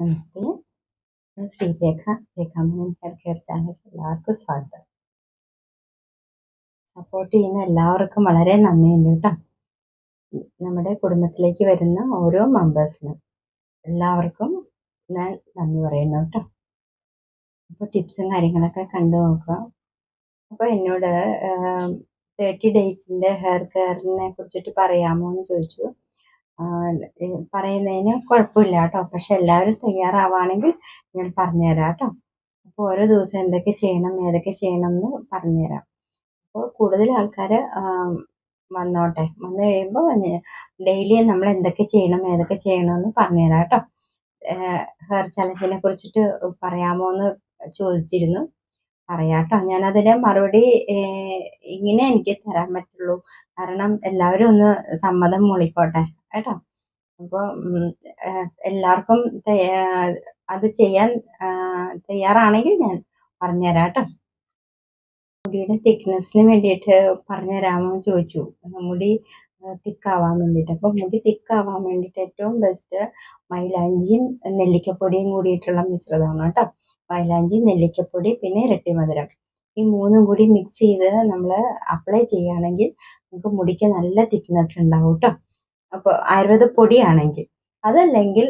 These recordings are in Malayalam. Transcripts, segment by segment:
നമസ്തേ. ഞാൻ Sreerekha Rekhamanan hair care channel എല്ലാവർക്കും സ്വാഗതം. സപ്പോർട്ട് ചെയ്യുന്ന എല്ലാവർക്കും വളരെ നന്ദിയുണ്ട് കേട്ടോ. നമ്മുടെ കുടുംബത്തിലേക്ക് വരുന്ന ഓരോ മെമ്പേഴ്സിനും എല്ലാവർക്കും ഞാൻ നന്ദി പറയുന്നു കേട്ടോ. അപ്പോൾ ടിപ്സും കാര്യങ്ങളൊക്കെ കണ്ടു നോക്കുക. അപ്പോൾ എന്നോട് തേർട്ടി ഡേയ്സിന്റെ ഹെയർ കെയറിനെ കുറിച്ചിട്ട് പറയാമോ എന്ന് ചോദിച്ചു. പറയുന്നതിന് കുഴപ്പമില്ല കേട്ടോ. പക്ഷെ എല്ലാവരും തയ്യാറാവുകയാണെങ്കിൽ ഞാൻ പറഞ്ഞുതരാം കേട്ടോ. അപ്പോൾ ഓരോ ദിവസം എന്തൊക്കെ ചെയ്യണം ഏതൊക്കെ ചെയ്യണം എന്ന് പറഞ്ഞുതരാം. അപ്പോൾ കൂടുതൽ ആൾക്കാർ വന്നോട്ടെ. വന്നു കഴിയുമ്പോൾ ഡെയിലി നമ്മൾ എന്തൊക്കെ ചെയ്യണം ഏതൊക്കെ ചെയ്യണമെന്ന് പറഞ്ഞുതരാം കേട്ടോ. ഹെയർ ചലഞ്ചിനെ കുറിച്ചിട്ട് പറയാമോ എന്ന് ചോദിച്ചിരുന്നു. പറയാം കേട്ടോ. ഞാനതിന് മറുപടി ഇങ്ങനെ എനിക്ക് തരാൻ പറ്റുള്ളൂ. കാരണം എല്ലാവരും ഒന്ന് സമ്മതം മൂളിക്കോട്ടെ. കേട്ടോ? അപ്പോൾ എല്ലാവർക്കും അത് ചെയ്യാൻ തയ്യാറാണെങ്കിൽ ഞാൻ പറഞ്ഞുതരാം കേട്ടോ. മുടിയുടെ തിക്നെസ്സിന് വേണ്ടിയിട്ട് പറഞ്ഞുതരാമോ ചോദിച്ചു. മുടി തിക്കാവാൻ വേണ്ടിയിട്ട്. അപ്പോൾ മുടി തിക്കാവാൻ വേണ്ടിയിട്ട് ഏറ്റവും ബെസ്റ്റ് മൈലാഞ്ചിയും നെല്ലിക്കപ്പൊടിയും കൂടിയിട്ടുള്ള മിശ്രിതമാണ് കേട്ടോ. മൈലാഞ്ചി നെല്ലിക്കപ്പൊടി പിന്നെ ഇരട്ടി മധുരം. ഈ മൂന്നും കൂടി മിക്സ് ചെയ്ത് നമ്മൾ അപ്ലൈ ചെയ്യുകയാണെങ്കിൽ നമുക്ക് മുടിക്ക് നല്ല തിക്നെസ് ഉണ്ടാവും കേട്ടോ. അപ്പോൾ ആയുർവേദ പൊടിയാണെങ്കിൽ. അതല്ലെങ്കിൽ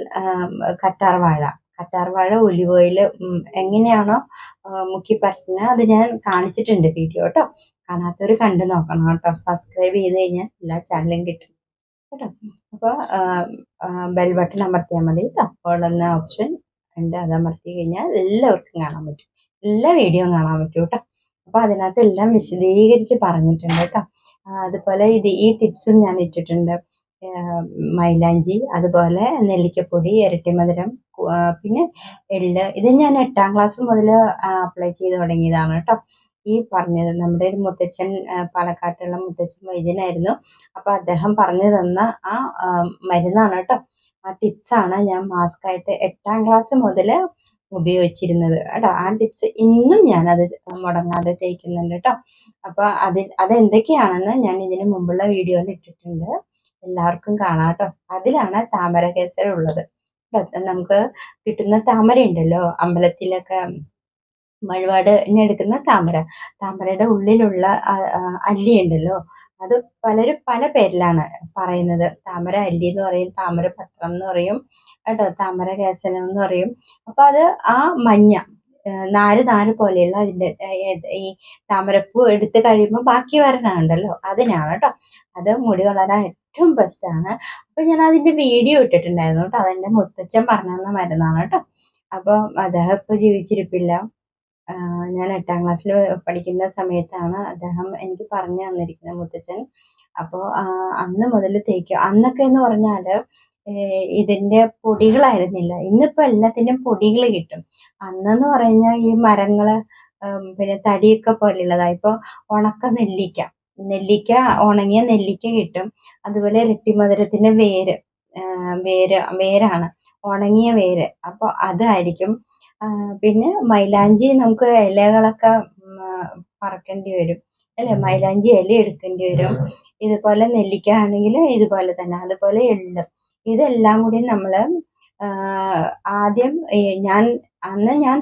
കറ്റാർ വാഴ. കറ്റാർ വാഴ ഒലിവ് ഓയിൽ എങ്ങനെയാണോ മുക്കി പറ്റുന്നത് അത് ഞാൻ കാണിച്ചിട്ടുണ്ട് വീഡിയോ കേട്ടോ. കാണാത്തവർ കണ്ടു നോക്കണം കേട്ടോ. സബ്സ്ക്രൈബ് ചെയ്ത് കഴിഞ്ഞാൽ എല്ലാ ചാനലും കിട്ടും. കേട്ടോ? അപ്പോൾ ബെൽ ബട്ടൺ അമർത്തിയാൽ മതി അപ്പോൾ എന്ന ഓപ്ഷൻ ഉണ്ട് അത് അമർത്തി കഴിഞ്ഞാൽ എല്ലാവർക്കും കാണാൻ പറ്റും. എല്ലാ വീഡിയോയും കാണാൻ പറ്റും കേട്ടോ. അപ്പോൾ അതിനകത്ത് എല്ലാം വിശദീകരിച്ച് പറഞ്ഞിട്ടുണ്ട് കേട്ടോ. അതുപോലെ ഇത് ഈ ടിപ്സും ഞാൻ ഇട്ടിട്ടുണ്ട്. മൈലാഞ്ചി അതുപോലെ നെല്ലിക്കപ്പൊടി ഇരട്ടിമധുരം പിന്നെ എള്ള്. ഇത് ഞാൻ എട്ടാം ക്ലാസ് മുതൽ അപ്ലൈ ചെയ്ത് തുടങ്ങിയതാണ് കേട്ടോ ഈ പറഞ്ഞത് നമ്മുടെ ഒരു മുത്തച്ഛൻ പാലക്കാട്ടുള്ള മുത്തച്ഛൻ വൈദ്യനായിരുന്നു. അപ്പോൾ അദ്ദേഹം പറഞ്ഞു തന്ന ആ മരുന്നാണ് കേട്ടോ ആ ടിപ്സാണ് ഞാൻ മാസ്ക് ആയിട്ട് എട്ടാം ക്ലാസ് മുതൽ ഉപയോഗിച്ചിരുന്നത് കേട്ടോ ആ ടിപ്സ് ഇന്നും ഞാൻ അത് മുടങ്ങാതെ തേക്കുന്നുണ്ട് കേട്ടോ അപ്പോൾ അതിൽ അതെന്തൊക്കെയാണെന്ന് ഞാൻ ഇതിനു മുമ്പുള്ള വീഡിയോയിൽ ഇട്ടിട്ടുണ്ട്. എല്ലാവർക്കും കാണാട്ടോ. അതിലാണ് താമര കേസര ഉള്ളത് നമുക്ക് കിട്ടുന്ന താമര ഉണ്ടല്ലോ അമ്പലത്തിലൊക്കെ മഴവാട് എടുക്കുന്ന താമര. താമരയുടെ ഉള്ളിലുള്ള അല്ലി ഉണ്ടല്ലോ അത് പലരും പല പേരിലാണ് പറയുന്നത്. താമര അല്ലി എന്ന് പറയും താമര പത്രം എന്ന് പറയും കേട്ടോ താമര കേസനം എന്ന് പറയും. അപ്പൊ അത് ആ മഞ്ഞ നാല് നാല് പോലെയുള്ള അതിന്റെ ഈ താമരപ്പൂ എടുത്ത് കഴിയുമ്പോൾ ബാക്കി വരണുണ്ടല്ലോ അതിനാണ് കേട്ടോ അത് മുടി വളരാൻ ഏറ്റവും ബെസ്റ്റാണ് അപ്പോൾ ഞാൻ അതിന്റെ വീഡിയോ ഇട്ടിട്ടുണ്ടായിരുന്നു കേട്ടോ. അതെന്റെ മുത്തച്ഛൻ പറഞ്ഞു തന്ന മരുന്നാണ് കേട്ടോ. അപ്പോൾ അദ്ദേഹം ഇപ്പൊ ജീവിച്ചിരിപ്പില്ല. ഞാൻ എട്ടാം ക്ലാസ്സിൽ പഠിക്കുന്ന സമയത്താണ് അദ്ദേഹം എനിക്ക് പറഞ്ഞു തന്നിരിക്കുന്നത് മുത്തച്ഛൻ. അപ്പോൾ അന്ന് മുതൽ തേക്കുക അന്നൊക്കെ എന്ന് പറഞ്ഞാൽ ഇതിന്റെ പൊടികളായിരുന്നില്ല. ഇന്നിപ്പോ എല്ലാത്തിന്റെയും പൊടികൾ കിട്ടും. അന്നെന്ന് പറഞ്ഞാൽ ഈ മരങ്ങൾ പിന്നെ തടിയൊക്കെ പോലെയുള്ളതാണ് ഇപ്പോൾ ഉണക്ക നെല്ലിക്ക. നെല്ലിക്ക ഉണങ്ങിയ നെല്ലിക്ക കിട്ടും. അതുപോലെ ഇരട്ടിമധുരത്തിന്റെ വേര് വേര് വേരാണ്. ഉണങ്ങിയ വേര്. അപ്പോൾ അതായിരിക്കും. പിന്നെ മൈലാഞ്ചി നമുക്ക് ഇലകളൊക്കെ പറക്കേണ്ടി വരും. അല്ലേ? മൈലാഞ്ചി ഇല എടുക്കേണ്ടി വരും. ഇതുപോലെ നെല്ലിക്ക ആണെങ്കിൽ ഇതുപോലെ തന്നെ. അതുപോലെ എള്ള്. ഇതെല്ലാം കൂടി നമ്മൾ ആദ്യം ഞാൻ അന്ന് ഞാൻ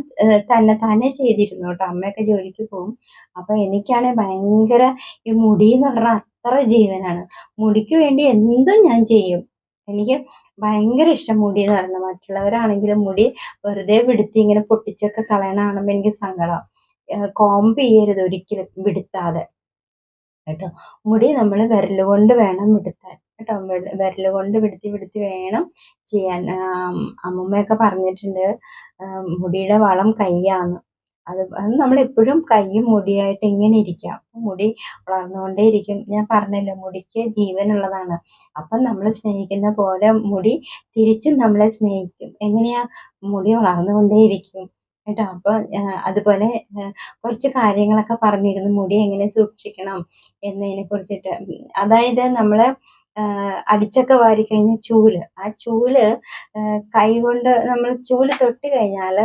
തന്നെ തന്നെ ചെയ്തിരുന്നു കേട്ടോ. അമ്മയൊക്കെ ജോലിക്ക് പോകും. അപ്പോൾ എനിക്കാണെങ്കിൽ ഭയങ്കര ഈ മുടി എന്ന് പറഞ്ഞാൽ അത്ര ജീവനാണ്. മുടിക്ക് വേണ്ടി എന്തും ഞാൻ ചെയ്യും. എനിക്ക് ഭയങ്കര ഇഷ്ടം മുടി എന്ന് പറയുന്നത് മറ്റുള്ളവരാണെങ്കിലും മുടി വെറുതെ വിടുത്തി ഇങ്ങനെ പൊട്ടിച്ചൊക്കെ കളയണ കാണുമ്പോൾ എനിക്ക് സങ്കടം. കോംബ് ചെയ്യരുത് ഒരിക്കലും വിടുത്താതെ. കേട്ടോ. മുടി നമ്മൾ വിരൽ കൊണ്ട് വേണം വിടുത്താൻ. കേട്ടോ. വിരൽ കൊണ്ട് പിടുത്തി പിടുത്തി വേണം ചെയ്യാൻ. അമ്മുമ്മയൊക്കെ പറഞ്ഞിട്ടുണ്ട് മുടിയുടെ വളം കയ്യാന്ന്. അത് അത് നമ്മളെപ്പോഴും കൈയും മുടിയായിട്ട് ഇങ്ങനെ ഇരിക്കാം. മുടി വളർന്നുകൊണ്ടേ ഇരിക്കും. ഞാൻ പറഞ്ഞല്ലോ മുടിക്ക് ജീവനുള്ളതാണ്. അപ്പം നമ്മൾ സ്നേഹിക്കുന്ന പോലെ മുടി തിരിച്ചും നമ്മളെ സ്നേഹിക്കും. എങ്ങനെയാ? മുടി വളർന്നുകൊണ്ടേ ഇരിക്കും. കേട്ടോ. അപ്പോൾ അതുപോലെ കുറച്ച് കാര്യങ്ങളൊക്കെ പറഞ്ഞിരുന്നു. മുടി എങ്ങനെ സൂക്ഷിക്കണം എന്നതിനെ കുറിച്ചിട്ട്. അതായത് നമ്മൾ അടിച്ചൊക്കെ വാരിക്കഴിഞ്ഞ് ചൂൽ. ആ ചൂൽ കൈ കൊണ്ട് നമ്മൾ ചൂൽ തൊട്ട് കഴിഞ്ഞാൽ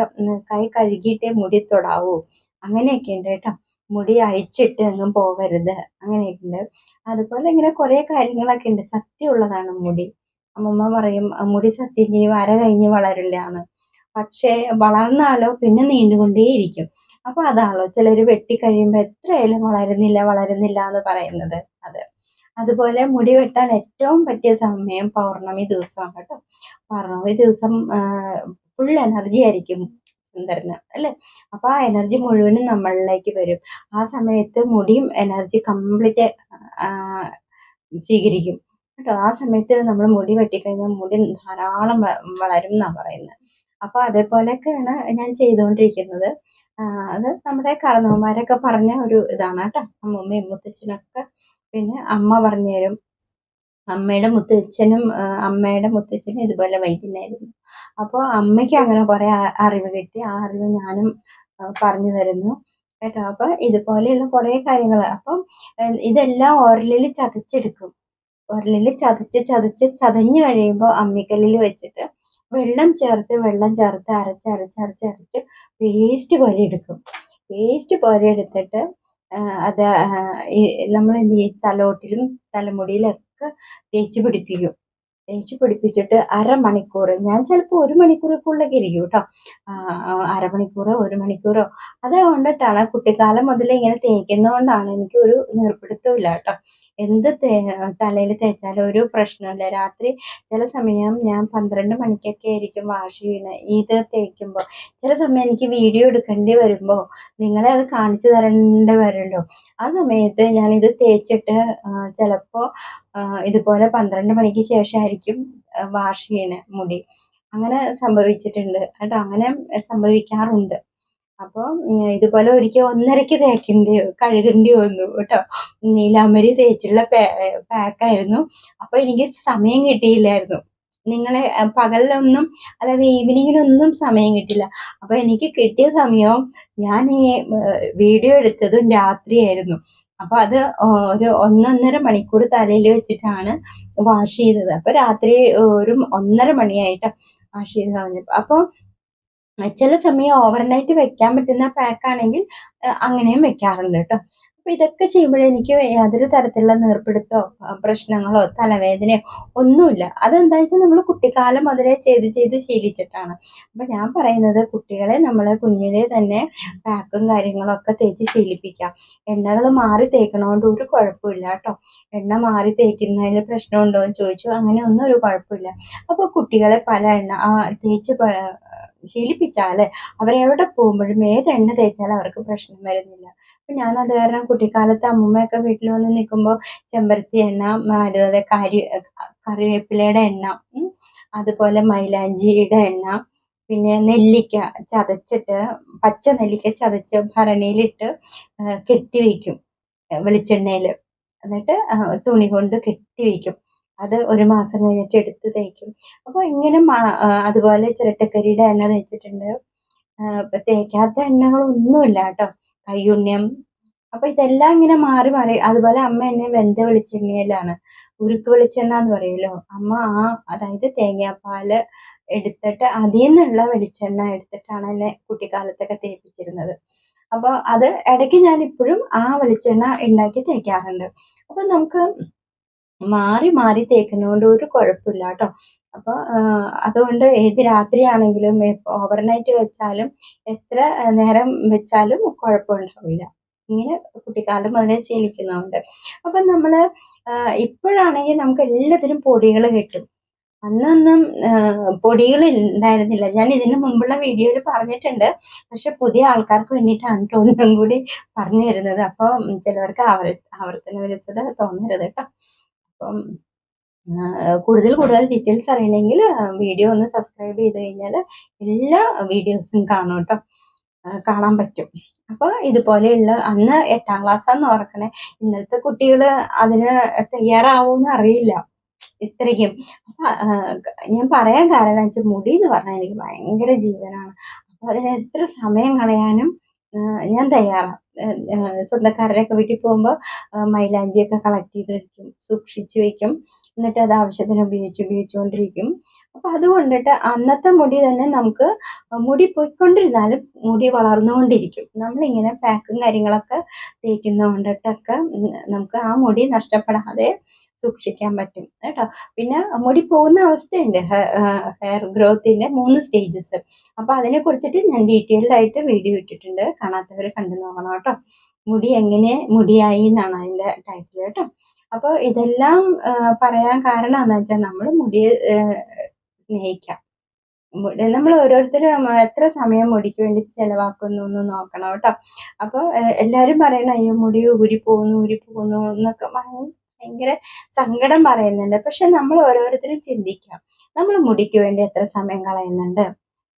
കൈ കഴുകിയിട്ടേ മുടി തൊടാവൂ. അങ്ങനെയൊക്കെ ഉണ്ട് കേട്ടോ. മുടി അഴിച്ചിട്ട് എങ്ങും പോകരുത്. അങ്ങനെയൊക്കെ ഉണ്ട് അതുപോലെ ഇങ്ങനെ കുറേ കാര്യങ്ങളൊക്കെ ഉണ്ട്. സത്യമുള്ളതാണ് മുടി. അമ്മമ്മ പറയും മുടി സത്യം ചെയ്യും അര കഴിഞ്ഞ് വളരില്ല എന്ന് പക്ഷേ വളർന്നാലോ പിന്നെ നീണ്ടുകൊണ്ടേയിരിക്കും. അപ്പോൾ അതാണല്ലോ ചിലർ വെട്ടിക്കഴിയുമ്പോൾ എത്രയായാലും വളരുന്നില്ല വളരുന്നില്ല എന്ന് പറയുന്നത്. അത്. അതുപോലെ മുടി വെട്ടാൻ ഏറ്റവും പറ്റിയ സമയം പൗർണമി ദിവസമാണ് കേട്ടോ. പൗർണമി ദിവസം ഫുൾ എനർജി ആയിരിക്കും സുന്ദരന് അല്ലേ? അപ്പൊ ആ എനർജി മുഴുവനും നമ്മളിലേക്ക് വരും. ആ സമയത്ത് മുടിയും എനർജി കംപ്ലീറ്റ് സ്വീകരിക്കും കേട്ടോ. ആ സമയത്ത് നമ്മൾ മുടി വെട്ടിക്കഴിഞ്ഞാൽ മുടി ധാരാളം വളരും എന്നാണ് പറയുന്നത്. അപ്പൊ അതേപോലെയൊക്കെയാണ് ഞാൻ ചെയ്തുകൊണ്ടിരിക്കുന്നത്. അത് നമ്മുടെ കാരണവന്മാരൊക്കെ പറഞ്ഞ ഒരു ഇതാണ് കേട്ടോ. അമ്മൂമ്മയും മുത്തച്ഛനൊക്കെ പിന്നെ അമ്മ പറഞ്ഞു തരും. അമ്മയുടെ മുത്തച്ഛനും അമ്മയുടെ മുത്തച്ഛനും ഇതുപോലെ വൈദ്യനായിരുന്നു അപ്പോൾ അമ്മയ്ക്ക് അങ്ങനെ കുറേ അറിവ് കിട്ടി. ആ അറിവ് ഞാനും പറഞ്ഞു തരുന്നു. കേട്ടോ? അപ്പോൾ ഇതുപോലെയുള്ള കുറേ കാര്യങ്ങൾ. അപ്പം ഇതെല്ലാം ഓരലിൽ ചതച്ചെടുക്കും. ഉരലിൽ ചതച്ച് ചതച്ച് ചതഞ്ഞു കഴിയുമ്പോൾ അമ്മിക്കല്ലിൽ വെച്ചിട്ട് വെള്ളം ചേർത്ത് വെള്ളം ചേർത്ത് അരച്ച് അരച്ച് അരച്ച് അരച്ച് പേസ്റ്റ് പോലെ എടുക്കും. പേസ്റ്റ് പോലെ എടുത്തിട്ട് അത് നമ്മൾ തലോട്ടിലും തലമുടിയിലൊക്കെ തേച്ച് പിടിപ്പിക്കും. തേച്ച് പിടിപ്പിച്ചിട്ട് അരമണിക്കൂർ ഞാൻ ചിലപ്പോൾ ഒരു മണിക്കൂറൊക്കെ ഇരിക്കും കേട്ടോ അരമണിക്കൂറോ ഒരു മണിക്കൂറോ. അതുകൊണ്ടിട്ടാണ് കുട്ടിക്കാലം മുതലേ ഇങ്ങനെ തേക്കുന്നതുകൊണ്ടാണ് എനിക്ക് ഒരു ഇല്ല കേട്ടോ എന്ത് തേ തലയിൽ തേച്ചാലും ഒരു പ്രശ്നമില്ല രാത്രി ചില സമയം ഞാൻ പന്ത്രണ്ട് മണിക്കൊക്കെ ആയിരിക്കും വാഷ് ചെയ്യുന്നത് ഇത് തേക്കുമ്പോൾ ചില സമയം എനിക്ക് വീഡിയോ എടുക്കേണ്ടി വരുമ്പോൾ നിങ്ങളെ അത് കാണിച്ചു തരേണ്ടി വരുമല്ലോ. ആ സമയത്ത് ഇത് തേച്ചിട്ട് ചിലപ്പോൾ ഇതുപോലെ പന്ത്രണ്ട് മണിക്ക് ശേഷമായിരിക്കും വാഷ് ചെയ്യണ മുടി. അങ്ങനെ സംഭവിച്ചിട്ടുണ്ട്. കേട്ടോ അങ്ങനെ സംഭവിക്കാറുണ്ട്. അപ്പോൾ ഇതുപോലെ ഒരിക്കൽ ഒന്നരയ്ക്ക് തേക്കേണ്ടി കഴുകേണ്ടി വന്നു കേട്ടോ. നീലാമരി തേച്ചുള്ള പാക്കായിരുന്നു. അപ്പോൾ എനിക്ക് സമയം കിട്ടിയില്ലായിരുന്നു. നിങ്ങളെ പകലിലൊന്നും അതായത് ഈവനിങ്ങിനൊന്നും സമയം കിട്ടില്ല അപ്പോൾ എനിക്ക് കിട്ടിയ സമയവും ഞാൻ ഈ വീഡിയോ എടുത്തതും രാത്രിയായിരുന്നു. അപ്പോൾ അത് ഒരു ഒന്നൊന്നര മണിക്കൂർ തലയിൽ വെച്ചിട്ടാണ് വാഷ് ചെയ്തത്. അപ്പോൾ രാത്രി ഒരു ഒന്നര മണിയായിട്ട് വാഷ് ചെയ്ത് കളഞ്ഞപ്പോൾ അപ്പോൾ ചില സമയം ഓവർനൈറ്റ് വെക്കാൻ പറ്റുന്ന പാക്കാണെങ്കിൽ അങ്ങനെയും വെക്കാറുണ്ട് കേട്ടോ. അപ്പോൾ ഇതൊക്കെ ചെയ്യുമ്പോഴേ എനിക്ക് യാതൊരു തരത്തിലുള്ള നീർപ്പിടുത്തോ പ്രശ്നങ്ങളോ തലവേദനയോ ഒന്നുമില്ല. അതെന്താ വെച്ചാൽ നമ്മൾ കുട്ടിക്കാലം മുതലേ ചെയ്ത് ചെയ്ത് ശീലിച്ചിട്ടാണ്. അപ്പോൾ ഞാൻ പറയുന്നത് കുട്ടികളെ നമ്മൾ കുഞ്ഞിലെ തന്നെ പാക്കും കാര്യങ്ങളൊക്കെ തേച്ച് ശീലിപ്പിക്കാം. എണ്ണകൾ മാറി തേക്കണോണ്ട് ഒരു കുഴപ്പമില്ല കേട്ടോ. എണ്ണ മാറി തേക്കുന്നതിൽ പ്രശ്നമുണ്ടോ എന്ന് ചോദിച്ചു. അങ്ങനെ ഒന്നും ഒരു കുഴപ്പമില്ല. അപ്പോൾ കുട്ടികളെ പല എണ്ണ തേച്ച് ശീലിപ്പിച്ചാൽ അവരെവിടെ പോകുമ്പോഴും ഏത് എണ്ണ തേച്ചാലും അവർക്ക് പ്രശ്നം വരുന്നില്ല. അപ്പം ഞാനത് കാരണം കുട്ടിക്കാലത്ത് അമ്മൂമ്മയൊക്കെ വീട്ടിൽ വന്ന് നിൽക്കുമ്പോൾ ചെമ്പരത്തി എണ്ണ അതുപോലെ കരി കറിവേപ്പിലയുടെ എണ്ണ അതുപോലെ മൈലാഞ്ചിയുടെ എണ്ണ പിന്നെ നെല്ലിക്ക ചതച്ചിട്ട് പച്ച നെല്ലിക്ക ചതച്ച് ഭരണിയിലിട്ട് കെട്ടി വയ്ക്കും വെളിച്ചെണ്ണയിൽ എന്നിട്ട് തുണി കൊണ്ട് കെട്ടി വയ്ക്കും അത് ഒരു മാസം കഴിഞ്ഞിട്ട് എടുത്ത് തേക്കും. അപ്പോൾ ഇങ്ങനെ അതുപോലെ ചിരട്ടക്കരിയുടെ എണ്ണ തേച്ചിട്ടുണ്ട്. തേക്കാത്ത എണ്ണകളൊന്നുമില്ല കേട്ടോ. കയ്യുണ്യം അപ്പൊ ഇതെല്ലാം ഇങ്ങനെ മാറി മാറി. അതുപോലെ അമ്മ എന്നെ വെന്ത വെളിച്ചെണ്ണയിലാണ്. ഉരുക്ക് വെളിച്ചെണ്ണ എന്ന് പറയുമല്ലോ അമ്മ ആ അതായത് തേങ്ങാപ്പാൽ എടുത്തിട്ട് അതിൽ നിന്നുള്ള വെളിച്ചെണ്ണ എടുത്തിട്ടാണ് എന്നെ കുട്ടിക്കാലത്തൊക്കെ തേപ്പിച്ചിരുന്നത്. അപ്പോൾ അത് ഇടയ്ക്ക് ഞാൻ ഇപ്പോഴും ആ വെളിച്ചെണ്ണ ഉണ്ടാക്കി തേക്കാറുണ്ട്. അപ്പോൾ നമുക്ക് മാറി മാറി തേക്കുന്നതുകൊണ്ട് ഒരു കുഴപ്പമില്ല കേട്ടോ. അപ്പോൾ അതുകൊണ്ട് ഏത് രാത്രിയാണെങ്കിലും ഓവർനൈറ്റ് വെച്ചാലും എത്ര നേരം വെച്ചാലും കുഴപ്പമുണ്ടാവില്ല. ഇങ്ങനെ കുട്ടിക്കാലം മുതലേ ശീലിക്കുന്നുണ്ട് അപ്പം നമ്മൾ ഇപ്പോഴാണെങ്കിൽ നമുക്ക് എല്ലാത്തിനും പൊടികൾ കിട്ടും. അന്നൊന്നും പൊടികൾ ഉണ്ടായിരുന്നില്ല. ഞാൻ ഇതിന് മുമ്പുള്ള വീഡിയോയിൽ പറഞ്ഞിട്ടുണ്ട്. പക്ഷെ പുതിയ ആൾക്കാർക്ക് വേണ്ടിയിട്ടാണ് കേട്ടോ ഒന്നും കൂടി പറഞ്ഞു തരുന്നത്. അപ്പോൾ ചിലവർക്ക് ആവർ ആവർത്തന വിരസത തോന്നരുത് കേട്ടോ. അപ്പം കൂടുതൽ കൂടുതൽ ഡീറ്റെയിൽസ് അറിയണമെങ്കിൽ വീഡിയോ ഒന്ന് സബ്സ്ക്രൈബ് ചെയ്ത് കഴിഞ്ഞാൽ എല്ലാ വീഡിയോസും കാണും കേട്ടോ. കാണാൻ പറ്റും. അപ്പോൾ ഇതുപോലെയുള്ള അന്ന് എട്ടാം ക്ലാസ്സാന്ന് ഓർക്കണേ. ഇന്നത്തെ കുട്ടികൾ അതിന് തയ്യാറാവുമെന്ന് അറിയില്ല. ഇത്രയ്ക്കും. ഞാൻ പറയാൻ കാരണം വെച്ചാൽ മുടി എന്ന് പറഞ്ഞാൽ എനിക്ക് ഭയങ്കര ജീവനാണ്. അപ്പോൾ അതിന് എത്ര സമയം കളയാനും ഞാൻ തയ്യാറാണ് സ്വന്തക്കാരുടെയൊക്കെ വീട്ടിൽ പോകുമ്പോൾ മൈലാഞ്ചിയൊക്കെ കളക്ട് ചെയ്ത് വെക്കും സൂക്ഷിച്ച് വെക്കും. എന്നിട്ട് അത് ആവശ്യത്തിന് ഉപയോഗിച്ച് ഉപയോഗിച്ചുകൊണ്ടിരിക്കും. അപ്പം അതുകൊണ്ടിട്ട് അന്നത്തെ മുടി തന്നെ നമുക്ക് മുടി പോയിക്കൊണ്ടിരുന്നാലും മുടി വളർന്നുകൊണ്ടിരിക്കും. നമ്മളിങ്ങനെ പാക്കും കാര്യങ്ങളൊക്കെ തേക്കുന്ന കൊണ്ടിട്ടൊക്കെ നമുക്ക് ആ മുടി നഷ്ടപ്പെടാതെ സൂക്ഷിക്കാൻ പറ്റും കേട്ടോ? പിന്നെ മുടി പോകുന്ന അവസ്ഥയുണ്ട് ഹെയർ ഗ്രോത്തിന്റെ മൂന്ന് സ്റ്റേജസ് അപ്പോൾ അതിനെ കുറിച്ചിട്ട് ഞാൻ ഡീറ്റെയിൽഡ് ആയിട്ട് വീഡിയോ ഇട്ടിട്ടുണ്ട്. കാണാത്തവർ കണ്ടു നോക്കണം കേട്ടോ? മുടി എങ്ങനെ മുടിയായി എന്നാണ് അതിന്റെ ടൈറ്റിൽ കേട്ടോ? അപ്പോൾ ഇതെല്ലാം പറയാൻ കാരണം എന്താ വെച്ചാൽ നമ്മൾ മുടിയെ സ്നേഹിക്കാം. നമ്മൾ ഓരോരുത്തരും എത്ര സമയം മുടിക്ക് വേണ്ടി ചിലവാക്കുന്നു എന്ന് നോക്കണം കേട്ടോ? അപ്പോൾ എല്ലാവരും പറയണം അയ്യോ മുടി ഊരി പോകുന്നു ഊരി പോകുന്നു എന്നൊക്കെ ഭയങ്കര സങ്കടം പറയുന്നുണ്ട്. പക്ഷെ നമ്മൾ ഓരോരുത്തരും ചിന്തിക്കാം. നമ്മൾ മുടിക്ക് വേണ്ടി എത്ര സമയം കളയുന്നുണ്ട്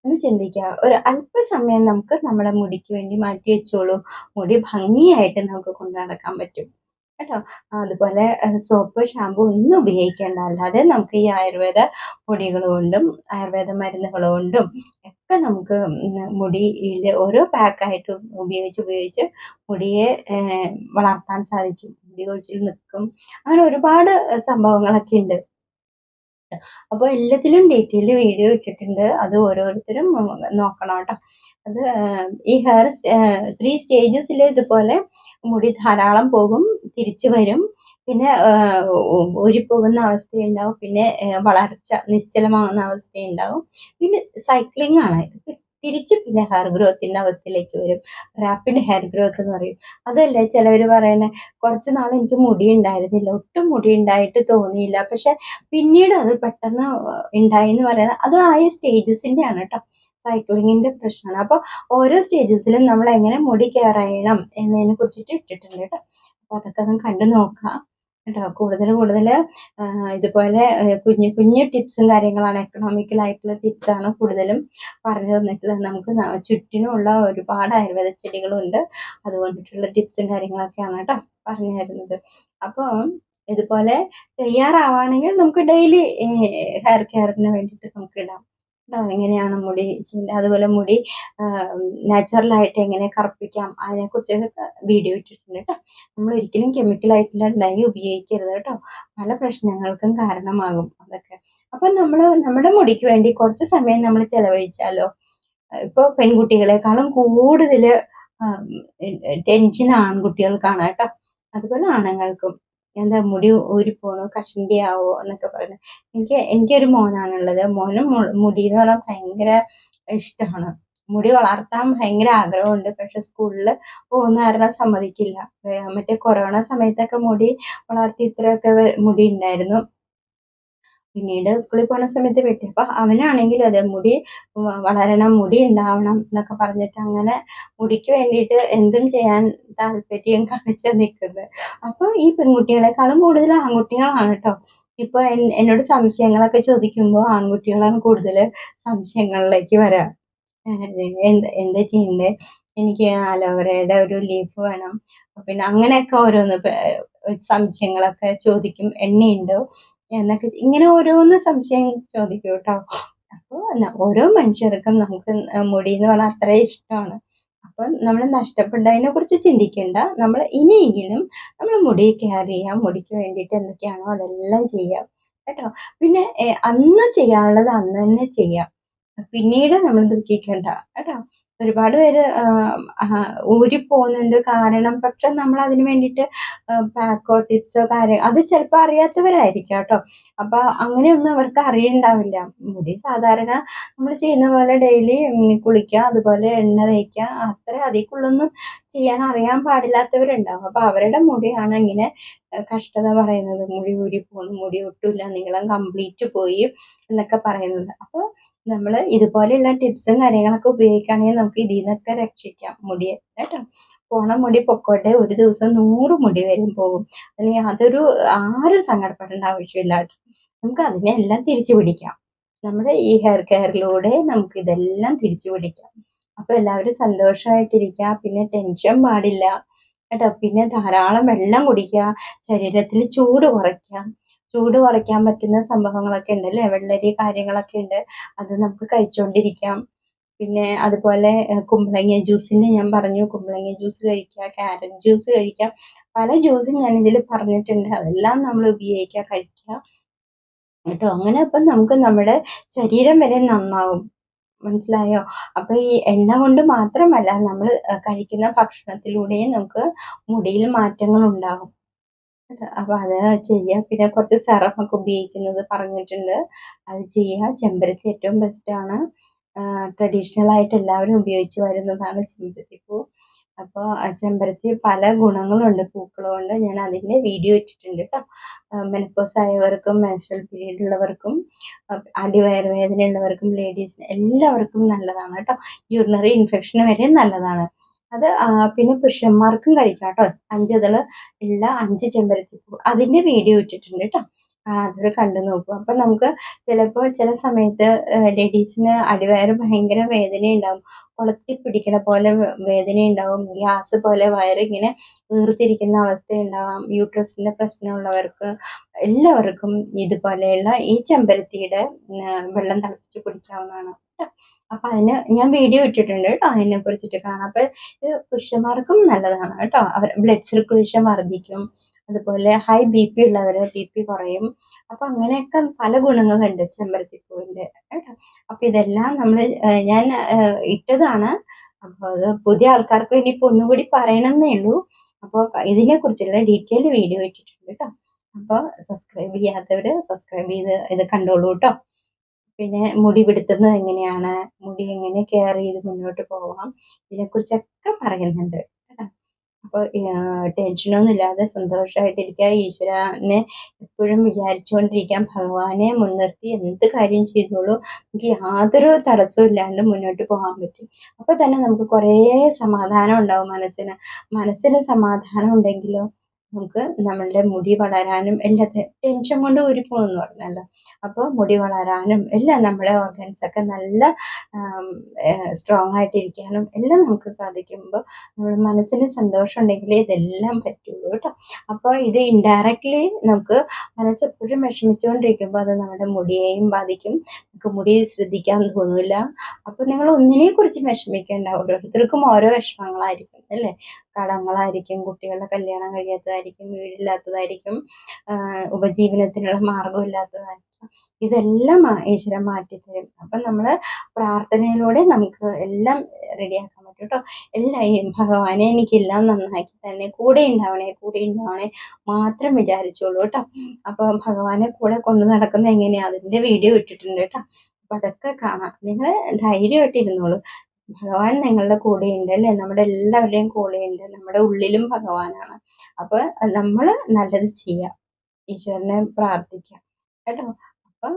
എന്ന് ചിന്തിക്കുക ഒരു അല്പസമയം നമുക്ക് നമ്മുടെ മുടിക്ക് വേണ്ടി മാറ്റി വെച്ചോളൂ. മുടി ഭംഗിയായിട്ട് നമുക്ക് കൊണ്ടു നടക്കാൻ പറ്റും. കേട്ടോ? അതുപോലെ സോപ്പ് ഷാമ്പു ഒന്നും ഉപയോഗിക്കേണ്ട. അല്ലാതെ നമുക്ക് ഈ ആയുർവേദ പൊടികൾ കൊണ്ടും ആയുർവേദ മരുന്നുകൾ കൊണ്ടും ഒക്കെ നമുക്ക് മുടിയിൽ ഓരോ പാക്കായിട്ട് ഉപയോഗിച്ച് ഉപയോഗിച്ച് മുടിയെ വളർത്താൻ സാധിക്കും. മുടി കൊഴിച്ചിൽ നിൽക്കും അങ്ങനെ ഒരുപാട് സംഭവങ്ങളൊക്കെ ഉണ്ട്. അപ്പോൾ എല്ലാത്തിലും ഡീറ്റെയിൽ വീഡിയോ ഇട്ടിട്ടുണ്ട്. അത് ഓരോരുത്തരും നോക്കണം കേട്ടോ. അത് ഈ ഹെയർ ത്രീ സ്റ്റേജസിൽ ഇതുപോലെ മുടി ധാരാളം പോകും തിരിച്ചു വരും. പിന്നെ ഊരിപ്പോകുന്ന അവസ്ഥയുണ്ടാവും. പിന്നെ വളർച്ച നിശ്ചലമാകുന്ന അവസ്ഥയുണ്ടാവും. പിന്നെ സൈക്ലിംഗ് ആണ്. തിരിച്ച് പിന്നെ ഹെയർ ഗ്രോത്തിന്റെ അവസ്ഥയിലേക്ക് വരും. റാപ്പിഡ് ഹെയർ ഗ്രോത്ത് എന്ന് പറയും. അതല്ലേ ചിലവർ പറയുന്നത് കുറച്ച് നാൾ എനിക്ക് മുടി ഉണ്ടായിരുന്നില്ല. ഒട്ടും മുടി ഉണ്ടായിട്ട് തോന്നിയില്ല. പക്ഷെ പിന്നീട് അത് പെട്ടെന്ന് ഉണ്ടായി എന്ന് പറയുന്നത് അത് ആയ സ്റ്റേജസിന്റെ ആണ് കേട്ടോ സൈക്ലിങ്ങിന്റെ പ്രശ്നമാണ്. അപ്പോൾ ഓരോ സ്റ്റേജസിലും നമ്മൾ എങ്ങനെ മുടി കെയർ ചെയ്യണം എന്നതിനെ കുറിച്ചിട്ട് ഇട്ടിട്ടുണ്ട് കേട്ടോ അപ്പോൾ അതൊക്കെ ഒന്ന് കണ്ടു നോക്കാം. കേട്ടോ. കൂടുതൽ കൂടുതൽ ഇതുപോലെ കുഞ്ഞു കുഞ്ഞു ടിപ്സും കാര്യങ്ങളാണ്. എക്കണോമിക്കലായിട്ടുള്ള ടിപ്സാണ് കൂടുതലും പറഞ്ഞു തന്നിട്ടുള്ളത്. നമുക്ക് ചുറ്റിനുമുള്ള ഒരുപാട് ആയുർവേദ ചെടികളുണ്ട്. അതുകൊണ്ടിട്ടുള്ള ടിപ്സും കാര്യങ്ങളൊക്കെയാണ് കേട്ടോ പറഞ്ഞു തരുന്നത്. അപ്പോൾ ഇതുപോലെ തയ്യാറാവാണെങ്കിൽ നമുക്ക് ഡെയിലി ഹെയർ കെയറിന് വേണ്ടിയിട്ട് നമുക്ക് ഇടാം. എങ്ങനെയാണ് മുടി അതുപോലെ മുടി നാച്ചുറലായിട്ട് എങ്ങനെ കറുപ്പിക്കാം? അതിനെക്കുറിച്ചൊക്കെ വീഡിയോ ഇട്ടിട്ടുണ്ട് കേട്ടോ നമ്മൾ ഒരിക്കലും കെമിക്കലായിട്ടുള്ള ഡൈ ഉപയോഗിക്കരുത് കേട്ടോ പല പ്രശ്നങ്ങൾക്കും കാരണമാകും അതൊക്കെ. അപ്പം നമ്മൾ നമ്മുടെ മുടിക്ക് വേണ്ടി കുറച്ച് സമയം നമ്മൾ ചിലവഴിച്ചാലോ? ഇപ്പോൾ പെൺകുട്ടികളെക്കാളും കൂടുതൽ ടെൻഷൻ ആൺകുട്ടികൾക്കാണ് കേട്ടോ അതുപോലെ ആണുങ്ങൾക്കും. എന്താ മുടി ഊരിപ്പോണു ആവോ എന്നൊക്കെ പറഞ്ഞു എനിക്ക് എനിക്കൊരു മോനാണുള്ളത്. മോനും മുടി എന്ന് പറഞ്ഞാൽ ഭയങ്കര ഇഷ്ടമാണ്. മുടി വളർത്താൻ ഭയങ്കര ആഗ്രഹമുണ്ട്. പക്ഷെ സ്കൂളിൽ പോകുന്ന കാരണം സമ്മതിക്കില്ല. മറ്റേ കൊറോണ സമയത്തൊക്കെ മുടി വളർത്തി ഇത്രയൊക്കെ മുടി ഉണ്ടായിരുന്നു. പിന്നീട് സ്കൂളിൽ പോകുന്ന സമയത്ത് വെട്ടി. അവനാണെങ്കിൽ അതെ മുടി വളരണം മുടി ഉണ്ടാവണം എന്നൊക്കെ പറഞ്ഞിട്ട് അങ്ങനെ മുടിക്ക് വേണ്ടിയിട്ട് എന്തും ചെയ്യാൻ താല്പര്യം കാണിച്ച് നിൽക്കുന്നത് അപ്പോൾ ഈ പെൺകുട്ടികളെക്കാളും കൂടുതൽ ആൺകുട്ടികളാണ് കേട്ടോ ഇപ്പോൾ എന്നോട് സംശയങ്ങളൊക്കെ ചോദിക്കുമ്പോൾ ആൺകുട്ടികളാണ് കൂടുതൽ സംശയങ്ങളിലേക്ക് വരാം. എന്ത് എന്താ ചെയ്യണ്ടേ? എനിക്ക് അലോവേരയുടെ ഒരു ലീഫ് വേണം. പിന്നെ അങ്ങനെയൊക്കെ ഓരോന്ന് സംശയങ്ങളൊക്കെ ചോദിക്കും എണ്ണയുണ്ടോ എന്നൊക്കെ ഇങ്ങനെ ഓരോന്ന് സംശയം ചോദിക്കും കേട്ടോ. അപ്പോൾ ഓരോ മനുഷ്യർക്കും നമുക്ക് മുടി എന്ന് പറഞ്ഞാൽ അത്ര ഇഷ്ടമാണ്. അപ്പം നമ്മൾ നഷ്ടപ്പെട്ടതിനെ കുറിച്ച് ചിന്തിക്കേണ്ട. നമ്മൾ ഇനിയെങ്കിലും നമ്മൾ മുടി കെയർ ചെയ്യാം മുടിക്ക് വേണ്ടിയിട്ട് എന്തൊക്കെയാണോ അതെല്ലാം ചെയ്യാം കേട്ടോ. പിന്നെ അന്ന് ചെയ്യാനുള്ളത് അന്ന് തന്നെ ചെയ്യാം. പിന്നീട് നമ്മൾ ദുഃഖിക്കേണ്ട കേട്ടോ. ഒരുപാട് പേര് ഊരിപ്പോകുന്നുണ്ട് കാരണം പക്ഷെ നമ്മൾ അതിന് വേണ്ടിയിട്ട് പാക്കോ ടിപ്സോ കാര്യം അത് ചിലപ്പോൾ അറിയാത്തവരായിരിക്കും കേട്ടോ. അപ്പോൾ അങ്ങനെയൊന്നും അവർക്ക് അറിയണ്ടാവില്ല. മുടി സാധാരണ നമ്മൾ ചെയ്യുന്ന പോലെ ഡെയിലി കുളിക്കുക അതുപോലെ എണ്ണ തേക്കുക അത്ര അതിക്കുള്ളൊന്നും ചെയ്യാൻ അറിയാൻ പാടില്ലാത്തവരുണ്ടാവും. അപ്പോൾ അവരുടെ മുടിയാണ് ഇങ്ങനെ കഷ്ടത പറയുന്നത്. മുടി ഊരി പോകുന്നു മുടി ഒട്ടുമില്ല നീളം കംപ്ലീറ്റ് പോയി എന്നൊക്കെ പറയുന്നത്. അപ്പോൾ നമ്മൾ ഇതുപോലെയുള്ള ടിപ്സും കാര്യങ്ങളൊക്കെ ഉപയോഗിക്കുകയാണെങ്കിൽ നമുക്ക് ഇതിൽ നിന്നൊക്കെ രക്ഷിക്കാം മുടിയെ കേട്ടോ? പോണ മുടി പൊക്കോട്ടെ ഒരു ദിവസം നൂറ് മുടി വരും പോകും. അതിന് യാതൊരു ആരും സങ്കടപ്പെടേണ്ട ആവശ്യമില്ല കേട്ടോ. നമുക്ക് അതിനെല്ലാം തിരിച്ചു പിടിക്കാം. നമ്മുടെ ഈ ഹെയർ കെയറിലൂടെ നമുക്ക് ഇതെല്ലാം തിരിച്ചു പിടിക്കാം. അപ്പോൾ എല്ലാവരും സന്തോഷമായിട്ടിരിക്കുക പിന്നെ ടെൻഷൻ പാടില്ല. കേട്ടോ? പിന്നെ ധാരാളം വെള്ളം കുടിക്കുക. ശരീരത്തിൽ ചൂട് കുറയ്ക്കുക. ചൂട് കുറയ്ക്കാൻ പറ്റുന്ന സംഭവങ്ങളൊക്കെ ഉണ്ട് അല്ലേ? വെള്ളരി കാര്യങ്ങളൊക്കെ ഉണ്ട്. അത് നമുക്ക് കഴിച്ചുകൊണ്ടിരിക്കാം പിന്നെ അതുപോലെ കുമ്പളങ്ങ ജ്യൂസിന്റെ ഞാൻ പറഞ്ഞു. കുമ്പളങ്ങ ജ്യൂസ് കഴിക്കുക ക്യാരറ്റ് ജ്യൂസ് കഴിക്കാം. പല ജ്യൂസും ഞാൻ ഇതിൽ പറഞ്ഞിട്ടുണ്ട്. അതെല്ലാം നമ്മൾ ഉപയോഗിക്കുക കഴിക്കുക കേട്ടോ? അങ്ങനെ അപ്പം നമുക്ക് നമ്മുടെ ശരീരം വരെ നന്നാവും. മനസ്സിലായോ? അപ്പോൾ ഈ എണ്ണ കൊണ്ട് മാത്രമല്ല നമ്മൾ കഴിക്കുന്ന ഭക്ഷണത്തിലൂടെയും നമുക്ക് മുടിയിൽ മാറ്റങ്ങൾ ഉണ്ടാകും. അപ്പോൾ അത് ചെയ്യുക പിന്നെ കുറച്ച് സെറമൊക്കെ ഉപയോഗിക്കുന്നത് പറഞ്ഞിട്ടുണ്ട്. അത് ചെയ്യുക ചെമ്പരത്തി ഏറ്റവും ബെസ്റ്റാണ് ട്രഡീഷണൽ ആയിട്ട് എല്ലാവരും ഉപയോഗിച്ച് വരുന്നതാണ് ചെമ്പരത്തിപ്പൂ അപ്പോൾ ചെമ്പരത്തി പല ഗുണങ്ങളുണ്ട് പൂക്കൾ ഞാൻ അതിന്റെ വീഡിയോ ഇട്ടിട്ടുണ്ട് കേട്ടോ മെനപ്പോസ് ആയവർക്കും മെൻസ്ട്രൽ പീരീഡ് ഉള്ളവർക്കും അടിവയറുവേദന ഉള്ളവർക്കും ലേഡീസിന് എല്ലാവർക്കും നല്ലതാണ് കേട്ടോ യൂറിനറി ഇൻഫെക്ഷന് വരെ നല്ലതാണ്. അത് പിന്നെ പുരുഷന്മാർക്കും കഴിക്കാം കേട്ടോ. അഞ്ചതൾ ഉള്ള അഞ്ച് ചെമ്പരത്തിപ്പൂ അതിന്റെ വീഡിയോ ഇട്ടിട്ടുണ്ട് കേട്ടോ. അതൊരു കണ്ടു നോക്കും. അപ്പം നമുക്ക് ചിലപ്പോൾ ചില സമയത്ത് ലേഡീസിന് അടിവയറ് ഭയങ്കര വേദന ഉണ്ടാവും കൊളത്തി പിടിക്കണ പോലെ വേദന ഉണ്ടാവും ഗ്യാസ് പോലെ വയറിങ്ങനെ വീർത്തിരിക്കുന്ന അവസ്ഥയുണ്ടാവാം. യൂട്രസിന്റെ പ്രശ്നമുള്ളവർക്ക് എല്ലാവർക്കും ഇതുപോലെയുള്ള ഈ ചെമ്പരത്തിയുടെ വെള്ളം തിളപ്പിച്ച് കുടിക്കാവുന്നതാണ് അപ്പം അതിന് ഞാൻ വീഡിയോ ഇട്ടിട്ടുണ്ട് കേട്ടോ അതിനെ കുറിച്ചിട്ട് കാണാം. അപ്പം ഇത് പുരുഷന്മാർക്കും നല്ലതാണ് കേട്ടോ. അവർ ബ്ലഡ് സർക്കുലേഷൻ വർദ്ധിക്കും. അതുപോലെ ഹൈ ബി പി ഉള്ളവർ ബി പി കുറയും. അപ്പം അങ്ങനെയൊക്കെ പല ഗുണങ്ങളുണ്ട് ചെമ്പരത്തിപ്പൂവിന്റെ കേട്ടോ. അപ്പം ഇതെല്ലാം നമ്മൾ ഞാൻ ഇട്ടതാണ്. അപ്പോൾ അത് പുതിയ ആൾക്കാർക്ക് ഇപ്പോൾ ഒന്നുകൂടി പറയണമെന്നേ ഉള്ളൂ. അപ്പോൾ ഇതിനെക്കുറിച്ചുള്ള ഡീറ്റെയിൽ വീഡിയോ ഇട്ടിട്ടുണ്ട് കേട്ടോ. അപ്പോൾ സബ്സ്ക്രൈബ് ചെയ്യാത്തവർ സബ്സ്ക്രൈബ് ചെയ്ത് ഇത് കണ്ടോളൂ കേട്ടോ. പിന്നെ മുടി പിടുത്തുന്നത് എങ്ങനെയാണ്? മുടി എങ്ങനെ കെയർ ചെയ്ത് മുന്നോട്ട് പോകാം ഇതിനെക്കുറിച്ചൊക്കെ പറയുന്നുണ്ട് അപ്പോൾ ടെൻഷനൊന്നും ഇല്ലാതെ സന്തോഷമായിട്ടിരിക്കുക ഈശ്വരനെ എപ്പോഴും വിചാരിച്ചുകൊണ്ടിരിക്കാം. ഭഗവാനെ മുൻനിർത്തി എന്ത് കാര്യം ചെയ്തോളൂ. നമുക്ക് യാതൊരു തടസ്സവും ഇല്ലാണ്ട് മുന്നോട്ട് പോകാൻ പറ്റും. അപ്പോൾ തന്നെ നമുക്ക് കുറേ സമാധാനം ഉണ്ടാവും മനസ്സിന്. മനസ്സിന് സമാധാനം ഉണ്ടെങ്കിലോ? നമുക്ക് നമ്മളുടെ മുടി വളരാനും എല്ലാത്തിനും ടെൻഷൻ കൊണ്ട് ഊരിപ്പോകുമെന്ന് പറഞ്ഞല്ലോ. അപ്പോൾ മുടി വളരാനും എല്ലാം നമ്മുടെ ഓർഗൻസൊക്കെ നല്ല സ്ട്രോങ് ആയിട്ടിരിക്കാനും എല്ലാം നമുക്ക് സാധിക്കുമ്പോൾ നമ്മുടെ മനസ്സിന് സന്തോഷം ഉണ്ടെങ്കിൽ ഇതെല്ലാം പറ്റുള്ളൂ കേട്ടോ. അപ്പോൾ ഇത് ഇൻഡയറക്റ്റ്ലി നമുക്ക് മനസ്സ് എപ്പോഴും വിഷമിച്ചുകൊണ്ടിരിക്കുമ്പോൾ അത് നമ്മുടെ മുടിയെയും ബാധിക്കും. നമുക്ക് മുടി ശ്രദ്ധിക്കാൻ തോന്നില്ല അപ്പോൾ നിങ്ങൾ ഒന്നിനെ കുറിച്ച് വിഷമിക്കേണ്ട. ഓരോരുത്തർക്കും ഓരോ വിഷമങ്ങളായിരിക്കും അല്ലേ? കടങ്ങളായിരിക്കും കുട്ടികളുടെ കല്യാണം കഴിയാത്തതായിരിക്കും വീടില്ലാത്തതായിരിക്കും ഉപജീവനത്തിനുള്ള മാർഗമില്ലാത്തതായിരിക്കും ഇതെല്ലാം ഈശ്വരൻ മാറ്റിത്തരും. അപ്പം നമ്മൾ പ്രാർത്ഥനയിലൂടെ നമുക്ക് എല്ലാം റെഡിയാക്കാൻ പറ്റും കേട്ടോ. എല്ലാം ഭഗവാനെ എനിക്കെല്ലാം നന്നാക്കി തന്നെ കൂടെ ഉണ്ടാവണേ കൂടെ ഉണ്ടാവണേ മാത്രം വിചാരിച്ചോളൂ കേട്ടോ. അപ്പോൾ ഭഗവാനെ കൂടെ കൊണ്ടു നടക്കുന്ന എങ്ങനെയാണ് അതിന്റെ വീഡിയോ ഇട്ടിട്ടുണ്ട് കേട്ടോ. അപ്പം അതൊക്കെ കാണാം. നിങ്ങൾ ധൈര്യമായിട്ട് ഇരുന്നോളൂ. ഭഗവാൻ നിങ്ങളുടെ കൂടെയുണ്ട് അല്ലേ? നമ്മുടെ എല്ലാവരുടെയും കൂടെയുണ്ട് നമ്മുടെ ഉള്ളിലും ഭഗവാനാണ്. അപ്പോൾ നമ്മൾ നല്ലത് ചെയ്യാം. ഈശ്വരനെ പ്രാർത്ഥിക്കാം. കേട്ടോ? അപ്പം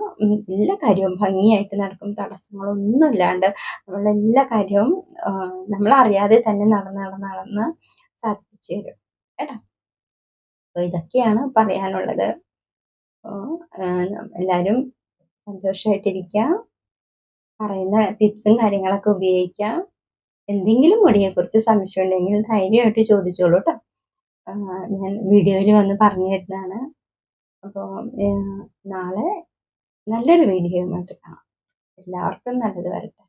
എല്ലാ കാര്യവും ഭംഗിയായിട്ട് നടക്കും. തടസ്സങ്ങളൊന്നും ഇല്ലാണ്ട് നമ്മളുടെ എല്ലാ കാര്യവും നമ്മളറിയാതെ തന്നെ നടന്ന് നടന്ന് നടന്ന് സാധിപ്പിച്ചു തരും. കേട്ടോ? അപ്പോൾ ഇതൊക്കെയാണ് പറയാനുള്ളത്. എല്ലാവരും സന്തോഷമായിട്ടിരിക്കുക പറയുന്ന ടിപ്സും കാര്യങ്ങളൊക്കെ ഉപയോഗിക്കാം. എന്തെങ്കിലും മുടിയെക്കുറിച്ച് സംശയം ഉണ്ടെങ്കിൽ ധൈര്യമായിട്ട് ചോദിച്ചോളൂ കേട്ടോ ഞാൻ വീഡിയോയിൽ വന്ന് പറഞ്ഞു തരുന്നതാണ്. അപ്പോൾ നാളെ നല്ലൊരു വീഡിയോയുമായിട്ട് കാണാം. എല്ലാവർക്കും നല്ലത് വരട്ടെ.